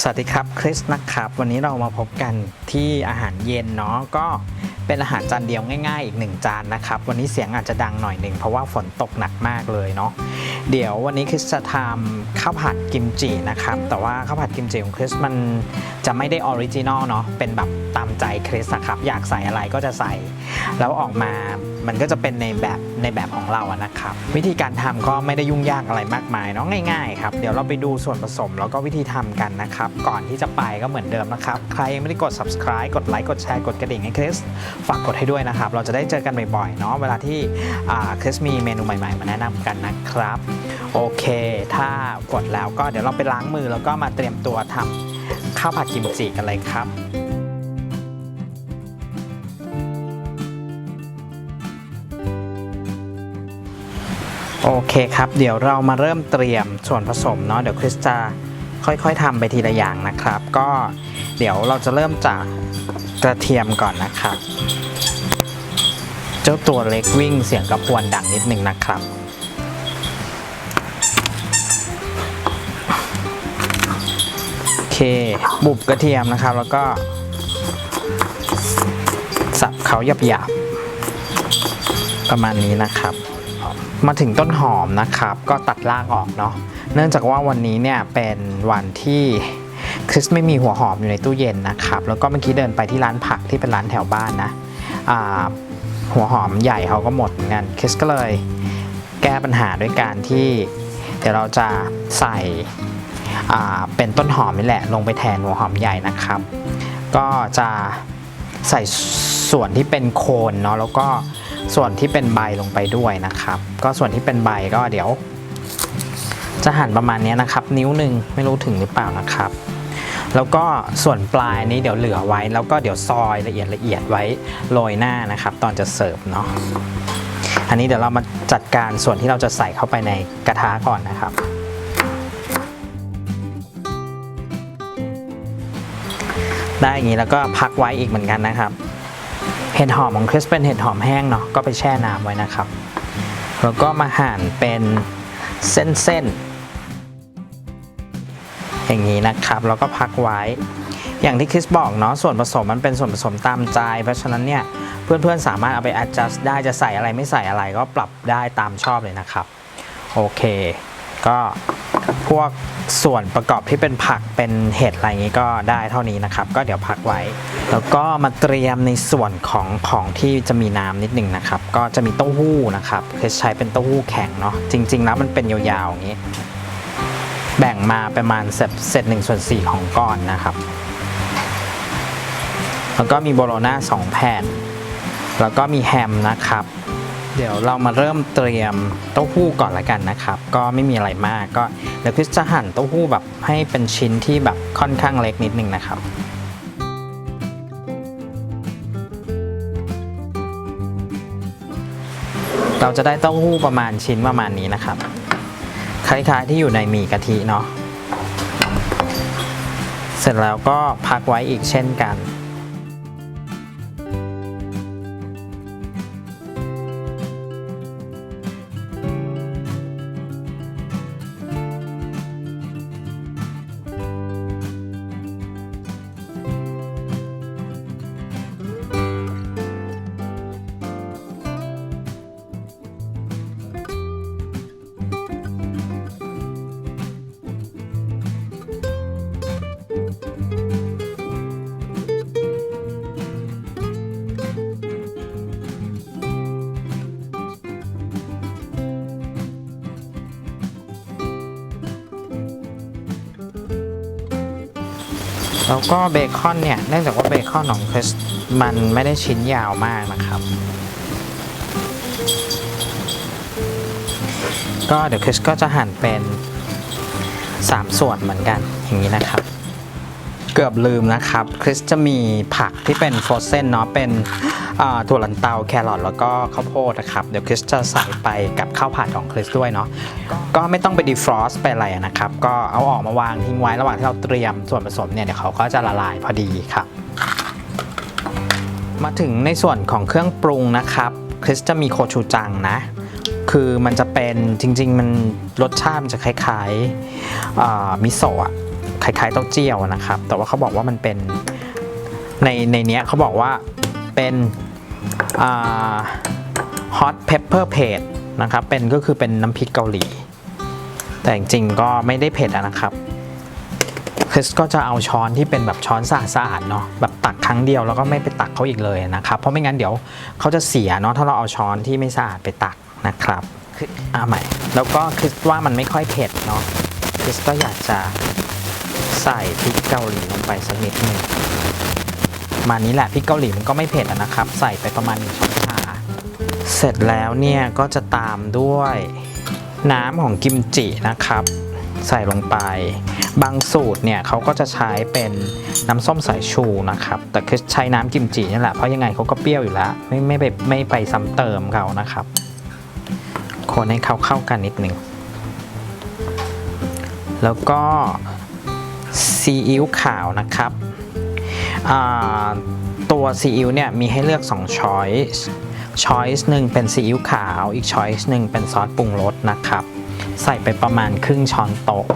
สวัสดีครับคริสนะครับ วันนี้เรามาพบกันที่อาหารเย็นเนาะก็เป็นอาหารจานเดียวง่ายๆ อีกหนึ่งจานนะครับ วันนี้เสียงอาจจะดังหน่อยหนึ่งเพราะว่าฝนตกหนักมากเลยเนาะเดี๋ยววันนี้คริสจะทำข้าวผัดกิมจินะครับ แต่ว่าข้าวผัดกิมจิของคริสมันจะไม่ได้ออริจินอลเนาะเป็นแบบตามใจคริสอะครับอยากใส่อะไรก็จะใส่ แล้วออกมา มันก็จะเป็นในแบบในแบบของเราอะนะครับ วิธีการทำก็ไม่ได้ยุ่งยากอะไรมากมายเนาะง่ายๆครับเดี๋ยวเราไปดูส่วนผสมแล้วก็วิธีทำกันนะครับ ก่อนที่จะไปก็เหมือนเดิมนะครับ ใครยังไม่ได้กด subscribe กดไลค์กดแชร์กดกระดิ่งให้คริสฝากกดให้ด้วยนะครับ เราจะได้เจอกันบ่อยๆเนาะเวลาที่คริสมีเมนูใหม่ๆ มาแนะนำกันนะครับโอเค ถ้ากดแล้วก็เดี๋ยวเราไปล้างมือแล้วก็มาเตรียมตัวทำข้าวผัดกิมจิกันเลยครับ โอเคครับ เดี๋ยวเรามาเริ่มเตรียมส่วนผสมเนาะเดี๋ยวคริสจะค่อยๆทำไปทีละอย่างนะครับ ก็เดี๋ยวเราจะเริ่มจากกระเทียมก่อนนะครับ เจ้าตัวเล็กวิ่งเสียงกระพวนดังนิดนึงนะครับ โอเคบุบกระเทียมนะครับแล้วก็ สับเขาหยาบๆประมาณนี้นะครับ มาถึงต้นหอมนะครับ ก็ตัดรากออกเนาะเนื่องจากว่าวันนี้เนี่ยเป็นวันที่คริสไม่มีหัวหอมอยู่ในตู้เย็นนะครับ แล้วก็เมื่อกี้เดินไปที่ร้านผักที่เป็นร้านแถวบ้านนะหัวหอมใหญ่เขาก็หมดเหมือนกันคริสก็เลยแก้ปัญหาด้วยการที่เดี๋ยวเราจะใส่เป็นต้นหอมนี่แหละ ลงไปแทนหัวหอมใหญ่นะครับ ก็จะใส่ส่วนที่เป็นโคนเนาะแล้วก็ ส่วนที่เป็นใบลงไปด้วยนะครับ ก็ส่วนที่เป็นใบก็เดี๋ยว จะหั่นประมาณนี้นะครับ นิ้วหนึ่งไม่รู้ถึงหรือเปล่านะครับ แล้วก็ส่วนปลายนี้เดี๋ยวเหลือไว้ แล้วก็เดี๋ยวซอยละเอียดละเอียดไว้โรยหน้านะครับ ตอนจะเสิร์ฟเนาะอันนี้เดี๋ยวเรามาจัดการส่วนที่เราจะใส่เข้าไปในกระทะก่อนนะครับ ได้อย่างนี้แล้วก็พักไว้อีกเหมือนกันนะครับ เห็ดหอมของคริสเป็นเห็ดหอมแห้งเนาะก็ไปแช่น้ำไว้นะครับ แล้วก็มาหั่นเป็นเส้นๆอย่างนี้นะครับ แล้วก็พักไว้ อย่างที่คริสบอกเนาะส่วนผสมมันเป็นส่วนผสมตามใจ เพราะฉะนั้นเนี่ยเพื่อนๆสามารถเอาไป adjust ได้จะใส่อะไรไม่ใส่อะไรก็ปรับได้ตามชอบเลยนะครับ โอเค ก็ พวกส่วนประกอบที่เป็นผักเป็นเห็ดอะไรอย่างนี้ก็ได้เท่านี้นะครับ ก็เดี๋ยวพักไว้ แล้วก็มาเตรียมในส่วนของของที่จะมีน้ำนิดหนึ่งนะครับ ก็จะมีเต้าหู้นะครับเคยใช้เป็นเต้าหู้แข็งเนาะจริง ๆ แล้วมันเป็นยาวๆอย่างนี้ แบ่งมาประมาณเศษเศษหนึ่งส่วนสี่ของก้อนนะครับแล้วก็มีโบโลน่าสองแผ่น แล้วก็มีแฮมนะครับ เดี๋ยวเรามาเริ่มเตรียมเต้าหู้ก่อนละกันนะครับ ก็ไม่มีอะไรมากก็เดี๋ยวคริสจะหั่นเต้าหู้แบบให้เป็นชิ้นที่แบบค่อนข้างเล็กนิดนึงนะครับเราจะได้เต้าหู้ประมาณชิ้นประมาณนี้นะครับ คล้ายๆที่อยู่ในหมี่กะทิเนาะเสร็จแล้วก็พักไว้อีกเช่นกัน แล้วก็เบคอนเนี่ยเนื่องจากว่าเบคอนของคริสมันไม่ได้ชิ้นยาวมากนะครับ ก็เดี๋ยวคริสก็จะหั่นเป็น 3 ส่วนเหมือนกันอย่างนี้นะครับ เกือบลืมนะครับ คริสจะมีผักที่เป็นฟรอเซนเนาะเป็นถั่วลันเตาแครอทแล้วก็ข้าวโพดนะครับเดี๋ยวคริสจะใส่ไปกับข้าวผัดของคริสด้วยเนาะก็ไม่ต้องไปดีฟรอสไปอะไรนะครับ ก็เอาออกมาวางทิ้งไว้ระหว่างที่เราเตรียมส่วนผสมเนี่ยเดี๋ยวเขาก็จะละลายพอดีครับมาถึงในส่วนของเครื่องปรุงนะครับคริสจะมีโคชูจังนะ คือมันจะเป็นจริง ๆ มันรสชาติมันจะคล้ายๆอ่ามิโซะ คล้ายๆเต้าเจี้ยวนะครับ แต่ว่าเขาบอกว่ามันเป็นในในเนี้ยเขาบอกว่าเป็นฮอ่า hot pepper paste นะครับ เป็นก็คือเป็นน้ำพริกเกาหลี แต่จริงๆก็ไม่ได้เผ็ดอะนะครับคริสก็จะเอาช้อนที่เป็นแบบช้อนสะอาดๆเนาะแบบตักครั้งเดียวแล้วก็ไม่ไปตักเขาอีกเลยนะครับ เพราะไม่งั้นเดี๋ยวเขาจะเสียเนาะถ้าเราเอาช้อนที่ไม่สะอาดไปตักนะครับคืออ่าใหม่ แล้วก็คริสว่ามันไม่ค่อยเผ็ดเนาะคริสก็อยากจะ ใส่พริกเกาหลีลงไปสักนิดหนึ่งมานี้แหละพริกเกาหลีมันก็ไม่เผ็ดนะครับ ใส่ไปประมาณหนึ่งช้อนชาเสร็จแล้วเนี่ยก็จะตามด้วย น้ำของกิมจินะครับ ใส่ลงไป บางสูตรเนี่ยเขาก็จะใช้เป็นน้ำส้มสายชูนะครับ แต่คือใช้น้ำกิมจินี่แหละเพราะยังไงเขาก็เปรี้ยวอยู่แล้ว ไม่ไม่ไปไม่ไปซ้ำเติมเขานะครับคนให้เขาเข้ากันนิดหนึ่งแล้วก็ ซีอิ๊วขาวนะครับตัวซีอิ๊วเนี่ยมีให้เลือก2 choice choice หนึ่งเป็นซีอิ๊วขาว อีก choice หนึ่งเป็นซอสปรุงรสนะครับ ใส่ไปประมาณครึ่งช้อนโต๊ะ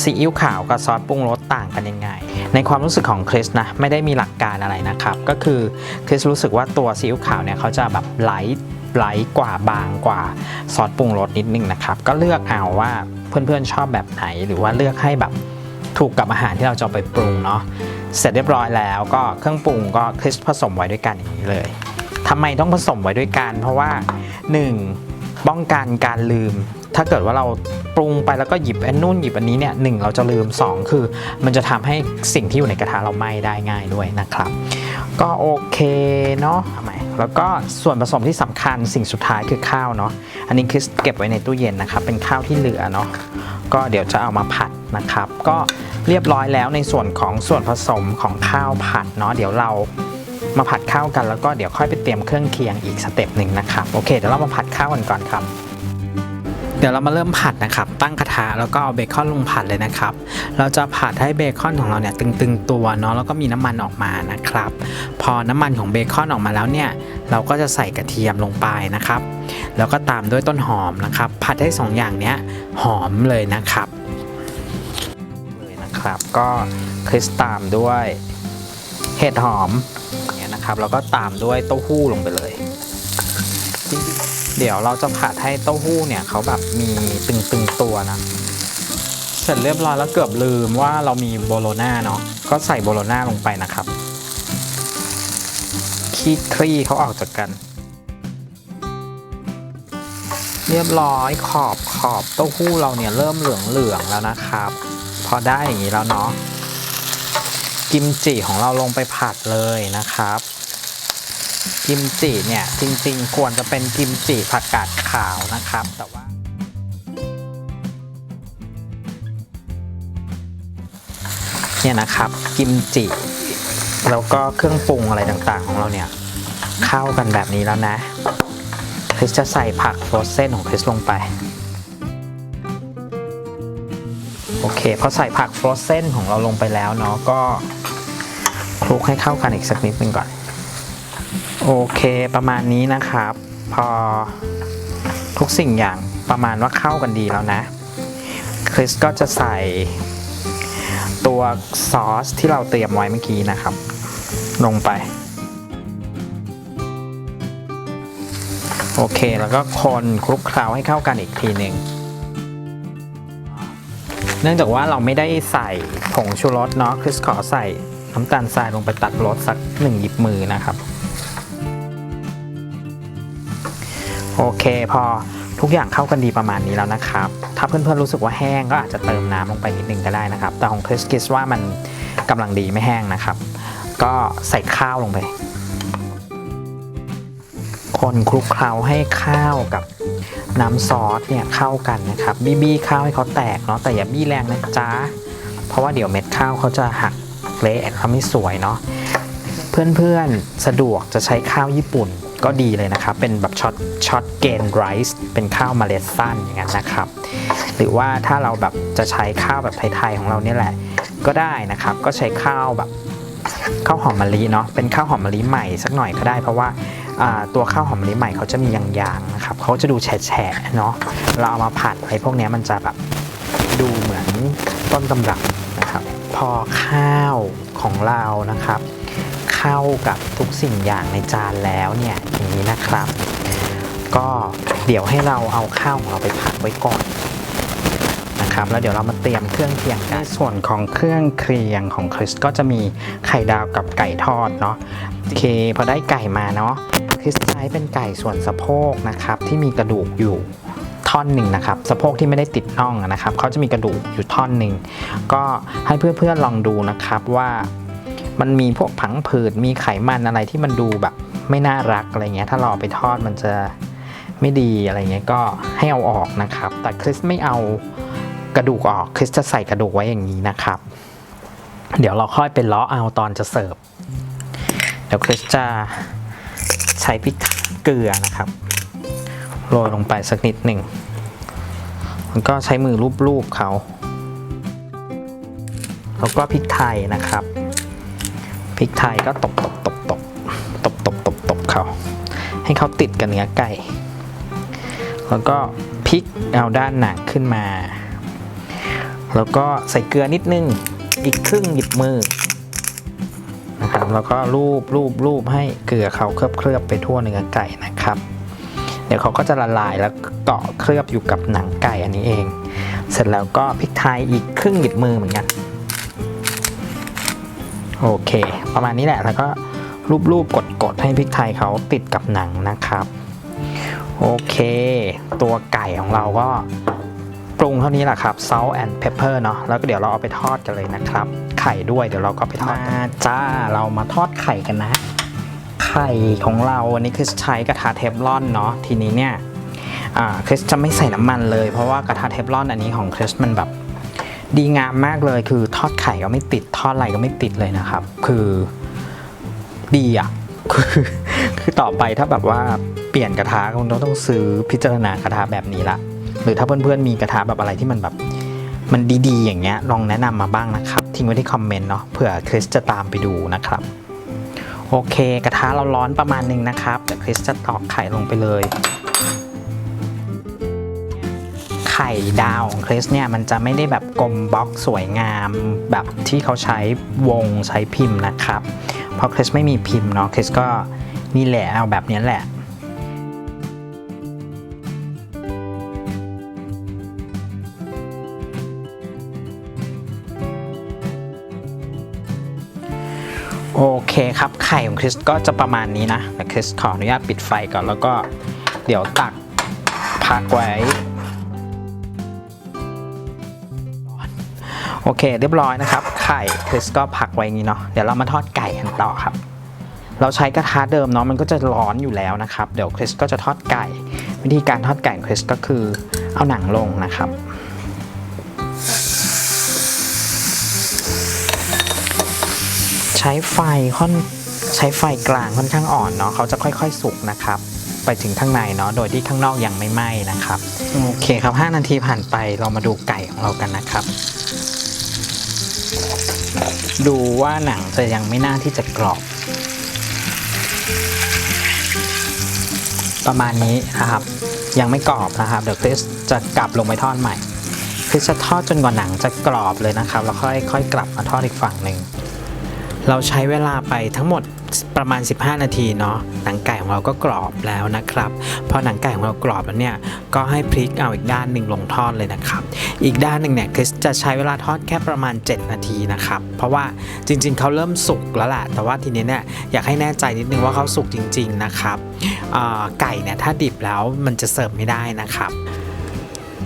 ซีอิ๊วขาวกับซอสปรุงรสต่างกันยังไง ในความรู้สึกของคริสนะไม่ได้มีหลักการอะไรนะครับ ก็คือคริสรู้สึกว่าตัวซีอิ๊วขาวเนี่ยเขาจะแบบไลท์ไลท์กว่าบางกว่าซอสปรุงรสนิดนึงนะครับ ก็เลือกเอาว่าเพื่อนๆชอบแบบไหนหรือว่าเลือกให้แบบ ถูกกับอาหารที่เราจะไปปรุงเนาะเสร็จเรียบร้อยแล้วก็เครื่องปรุงก็คริสผสมไว้ด้วยกันอย่างนี้เลยทำไมต้องผสมไว้ด้วยกัน เพราะว่า 1. ป้องกันการลืม ถ้าเกิดว่าเราปรุงไปแล้วก็หยิบอันนู่นหยิบอันนี้เนี่ยหนึ่งเราจะลืม 2 คือมันจะทำให้สิ่งที่อยู่ในกระทะเราไหม้ได้ง่ายด้วยนะครับ ก็โอเคเนาะทำไม แล้วก็ส่วนผสมที่สำคัญสิ่งสุดท้ายคือข้าวเนาะอันนี้คือเก็บไว้ในตู้เย็นนะครับเป็นข้าวที่เหลือเนาะก็เดี๋ยวจะเอามาผัดนะครับ ก็เรียบร้อยแล้วในส่วนของส่วนผสมของข้าวผัดเนาะเดี๋ยวเรามาผัดข้าวกันแล้วก็เดี๋ยวค่อยไปเตรียมเครื่องเคียงอีกสเต็ปหนึ่งนะครับโอเคเดี๋ยวเรามาผัดข้าวกันก่อนครับ เดี๋ยวเรามาเริ่มผัดนะครับ ตั้งกระทะแล้วก็เอาเบคอนลงผัดเลยนะครับ เราจะผัดให้เบคอนของเราเนี่ยตึงๆตัวเนาะแล้วก็มีน้ำมันออกมานะครับ พอน้ำมันของเบคอนออกมาแล้วเนี่ยเราก็จะใส่กระเทียมลงไปนะครับ แล้วก็ตามด้วยต้นหอมนะครับ ผัดให้สองอย่างเนี้ยหอมเลยนะครับเลยนะครับ ก็คริสตามด้วยเห็ดหอมอย่างเนี่ยนะครับแล้วก็ตามด้วยเต้าหู้ลงไปเลย เดี๋ยวเราจะผัดให้เต้าหู้เนี่ยเขาแบบมีตึงๆตัวนะ เสร็จเรียบร้อยแล้วเกือบลืมว่าเรามีโบโลน่าเนาะก็ใส่โบโลน่าลงไปนะครับขี้คลี่เขาออกจากกัน เรียบร้อยขอบขอบเต้าหู้เราเนี่ยเริ่มเหลืองเหลืองๆแล้วนะครับ พอได้อย่างนี้แล้วเนาะกิมจิของเราลงไปผัดเลยนะครับ กิมจิเนี่ยจริงๆ ควรจะเป็นกิมจิผักกาดขาวนะครับ แต่ว่า เนี่ยนะครับกิมจิ แล้วก็เครื่องปรุงอะไรต่างๆ ของเราเนี่ย เข้ากันแบบนี้แล้วนะคริสจะใส่ผักโฟรเซนของคริสลงไป โอเคพอใส่ผักโฟรเซนของเราลงไปแล้วเนาะก็คลุกให้เข้ากันอีกสักนิดนึงก่อน โอเคประมาณนี้นะครับ พอทุกสิ่งอย่างประมาณว่าเข้ากันดีแล้วนะ คริสก็จะใส่ตัวซอสที่เราเตรียมไว้เมื่อกี้นะครับ ลงไป โอเคแล้วก็คนคลุกเคล้าให้เข้ากันอีกทีหนึ่งเนื่องจากว่าเราไม่ได้ใส่ผงชูรสเนาะคริสขอใส่น้ำตาลทรายลงไปตัดรสสักหนึ่งหยิบมือนะครับ โอเคพอทุกอย่างเข้ากันดีประมาณนี้แล้วนะครับ ถ้าเพื่อนๆรู้สึกว่าแห้งก็อาจจะเติมน้ำลงไปนิดนึงก็ได้นะครับ แต่ของคริสคิดว่ามันกำลังดีไม่แห้งนะครับ ก็ใส่ข้าวลงไป คนคลุกเคล้าให้ข้าวกับน้ำซอสเนี่ยเข้ากันนะครับบี้บี้ข้าวให้เขาแตกเนาะแต่อย่าบี้แรงนะจ๊ะเพราะว่าเดี๋ยวเม็ดข้าวเขาจะหักเละเขาไม่สวยเนาะเพื่อนๆสะดวกจะใช้ข้าวญี่ปุ่น ก็ดีเลยนะครับ เป็นแบบช็อตช็อตเกนไรซ์เป็นข้าวเมล็ดสั้นอย่างนั้นนะครับ หรือว่าถ้าเราแบบจะใช้ข้าวแบบไทยๆของเราเนี่ยแหละ ก็ได้นะครับ ก็ใช้ข้าวแบบข้าวหอมมะลิเนาะเป็นข้าวหอมมะลิใหม่สักหน่อยก็ได้ เพราะว่าตัวข้าวหอมมะลิใหม่เขาจะมียางๆนะครับเขาจะดูแฉะๆเนาะเราเอามาผัดอะไรพวกนี้มันจะแบบดูเหมือนต้นตำรับนะครับ พอข้าวของเรานะครับ เข้ากับทุกสิ่งอย่างในจานแล้วเนี่ยอย่างนี้นะครับ ก็เดี๋ยวให้เราเอาข้าวของเราไปพักไว้ก่อนนะครับแล้วเดี๋ยวเรามาเตรียมเครื่องเคียงกันส่วนของเครื่องเคียงของคริสก็จะมีไข่ดาวกับไก่ทอดเนาะโอเคพอได้ไก่มาเนาะคริสใช้เป็นไก่ส่วนสะโพกนะครับที่มีกระดูกอยู่ท่อนหนึ่งนะครับสะโพกที่ไม่ได้ติดน่องนะครับเขาจะมีกระดูกอยู่ท่อนหนึ่งก็ให้เพื่อนๆลองดูนะครับว่า มันมีพวกผังผืดมีไขมันอะไรที่มันดูแบบไม่น่ารักอะไรเงี้ย ถ้าเราไปทอดมันจะไม่ดีอะไรเงี้ยก็ให้เอาออกนะครับ แต่คริสไม่เอากระดูกออกคริสจะใส่กระดูกไว้อย่างนี้นะครับ เดี๋ยวเราค่อยเป็นล้อเอาตอนจะเสิร์ฟเดี๋ยวคริสจะใช้พริกเกลือนะครับโรยลงไปสักนิดหนึ่งแล้วก็ใช้มือลูบๆเขา แล้วก็พริกไทยนะครับ พริกไทยก็ตบตบตบตบตบตบตบตบเขาให้เขาติดกับเนื้อไก่ แล้วก็พลิกเอาด้านหนังขึ้นมา แล้วก็ใส่เกลือนิดนึงอีกครึ่งหยิบมือนะครับแล้วก็ลูบลูบลูบให้เกลือเขาเคลือบเคลือบไปทั่วเนื้อไก่นะครับ เดี๋ยวเขาก็จะละลายแล้วเกาะเคลือบอยู่กับหนังไก่อันนี้เอง เสร็จแล้วก็พริกไทยอีกครึ่งหยิบมือเหมือนกัน โอเค ประมาณนี้แหละแล้วก็รูปๆกดๆให้พริกไทยเขาติดกับหนังนะครับ โอเค ตัวไก่ของเราก็ปรุงเท่านี้แหละครับ salt and pepper เนาะแล้วก็เดี๋ยวเราเอาไปทอดกันเลยนะครับ ไข่ด้วยเดี๋ยวเราก็ไปทอดมาจ้าเรามาทอดไข่กันนะ ไข่ของเราอันนี้คือใช้กระทะเทฟลอนเนาะทีนี้เนี่ยอ่าคริสจะไม่ใส่น้ำมันเลยเพราะว่ากระทะเทฟลอนอันนี้ของคริสมันแบบ ดีงามมากเลยคือทอดไข่ก็ไม่ติดทอดอะไรก็ไม่ติดเลยนะครับ คือดีอะคือคือต่อไปถ้าแบบว่าเปลี่ยนกระทะคงต้องซื้อพิจารณากระทะแบบนี้ละ หรือถ้าเพื่อนๆมีกระทะแบบอะไรที่มันแบบมันดีๆ อย่างเงี้ยลองแนะนำมาบ้างนะครับ ทิ้งไว้ที่คอมเมนต์เนาะเผื่อคริสจะตามไปดูนะครับ โอเค กระทะเราร้อนประมาณนึงนะครับเดี๋ยวคริสจะตอกไข่ลงไปเลย ไข่ดาวของคริสเนี่ยมันจะไม่ได้แบบกลมบล็อกสวยงามแบบที่เขาใช้วงใช้พิมพ์นะครับ เพราะคริสไม่มีพิมพ์เนาะคริสก็นี่แหละเอาแบบนี้แหละโอเคครับไข่ของคริสก็จะประมาณนี้นะแต่คริสขออนุญาตปิดไฟก่อนแล้วก็เดี๋ยวตักพักไว้ โอเค เรียบร้อยนะครับ ไข่คริสก็พักไว้อย่างนี้เนาะเดี๋ยวเรามาทอดไก่กันต่อครับ เราใช้กระทะเดิมเนาะมันก็จะร้อนอยู่แล้วนะครับ เดี๋ยวคริสก็จะทอดไก่ วิธีการทอดไก่คริสก็คือเอาหนังลงนะครับใช้ไฟค่อนใช้ไฟกลางค่อนข้างอ่อนเนาะเขาจะค่อยๆ สุกนะครับ ไปถึงข้างในเนาะโดยที่ข้างนอกยังไม่ไหม้นะครับ โอเคครับ 5 นาทีผ่านไปเรามาดูไก่ของเรากันนะครับ ดูว่าหนังจะยังไม่น่าที่จะกรอบ ประมาณนี้นะครับ ยังไม่กรอบนะครับ เดี๋ยวคริสจะกลับลงไปทอดใหม่คริสจะทอดจนกว่าหนังจะกรอบเลยนะครับ แล้วค่อยค่อยกลับมาทอดอีกฝั่งหนึ่ง เราใช้เวลาไปทั้งหมดประมาณ 15 นาทีเนาะหนังไก่ของเราก็กรอบแล้วนะครับพอหนังไก่ของเรากรอบแล้วเนี่ยก็ให้พลิกเอาอีกด้านหนึ่งลงทอดเลยนะครับ อีกด้านหนึ่งเนี่ยคริสจะใช้เวลาทอดแค่ประมาณ 7 นาทีนะครับเพราะว่าจริงๆเขาเริ่มสุกแล้วแหละแต่ว่าทีนี้เนี่ยอยากให้แน่ใจนิดนึงว่าเขาสุกจริง ๆนะครับไก่เนี่ยถ้าดิบแล้วมันจะเสิร์ฟไม่ได้นะครับ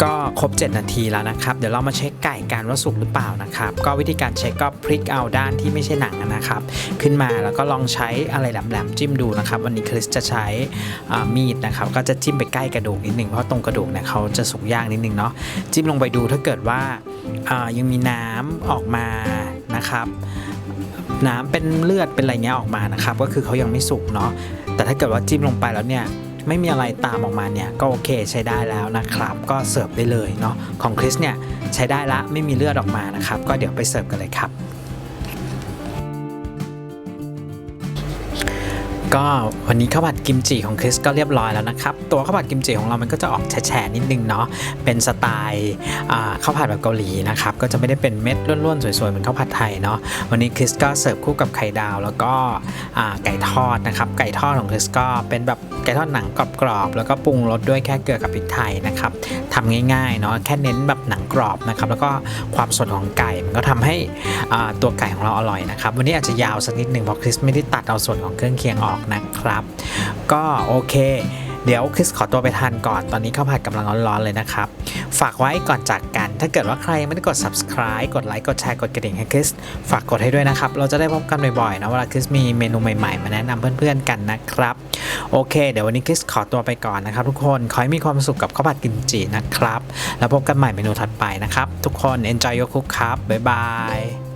ก็ครบ 7 นาทีแล้วนะครับ เดี๋ยวเรามาเช็คไก่กันว่าสุกหรือเปล่านะครับ ก็วิธีการเช็คก็พลิกเอาด้านที่ไม่ใช่หนังนะครับ ขึ้นมาแล้วก็ลองใช้อะไรแหลมๆจิ้มดูนะครับ วันนี้คริสจะใช้มีดนะครับ ก็จะจิ้มไปใกล้กระดูกนิดนึงเพราะตรงกระดูกเนี่ยเขาจะสุกยากนิดนึงเนาะจิ้มลงไปดูถ้าเกิดว่ายังมีน้ำออกมานะครับน้ำเป็นเลือดเป็นอะไรเงี้ยออกมานะครับ ก็คือเขายังไม่สุกเนาะแต่ถ้าเกิดว่าจิ้มลงไปแล้วเนี่ย ไม่มีอะไรตามออกมาเนี่ยก็โอเคใช้ได้แล้วนะครับ ก็เสิร์ฟได้เลยเนาะของคริสเนี่ยใช้ได้ละไม่มีเลือดออกมานะครับ ก็เดี๋ยวไปเสิร์ฟกันเลยครับ ก็วันนี้ข้าวผัดกิมจิของคริสก็เรียบร้อยแล้วนะครับ ตัวข้าวผัดกิมจิของเรามันก็จะออกแฉะนิดนึงเนาะเป็นสไตล์ข้าวผัดแบบเกาหลีนะครับก็จะไม่ได้เป็นเม็ดร่วนๆ สวยๆเหมือนข้าวผัดไทยเนาะวันนี้คริสก็เสิร์ฟคู่กับไข่ดาว แล้วก็ไก่ทอดนะครับไก่ทอดของคริสก็เป็นแบบไก่ทอดหนังกรอบๆแล้วก็ปรุงรสด้วยแค่เกลือกับพริกไทยนะครับทำง่ายๆเนาะแค่เน้นแบบหนังกรอบนะครับแล้วก็ความสดของไก่มันก็ทำให้ตัวไก่ของเราอร่อยนะครับวันนี้อาจจะยาวสักนิดหนึ่งเพราะคริสไม่ได้ตัดเอาส่วนของเครื่องเคียงออกนะครับ ก็โอเคเดี๋ยวคริสขอตัวไปทานก่อน ตอนนี้ข้าวผัดกำลังร้อนๆเลยนะครับ ฝากไว้ก่อนจากกัน ถ้าเกิดว่าใครยังไม่ได้กด subscribe กดไลค์ กดแชร์ กดกระดิ่งให้คริส ฝากกดให้ด้วยนะครับ เราจะได้พบกันบ่อยๆนะ เวลาคริสมีเมนูใหม่ๆ มาแนะนำเพื่อนๆกันนะครับ โอเค เดี๋ยววันนี้คริสขอตัวไปก่อนนะครับทุกคน ขอให้มีความสุขกับข้าวผัดกิมจินะครับ แล้วพบกันใหม่เมนูถัดไปนะครับ ทุกคน enjoy your cook ครับบ๊ายบาย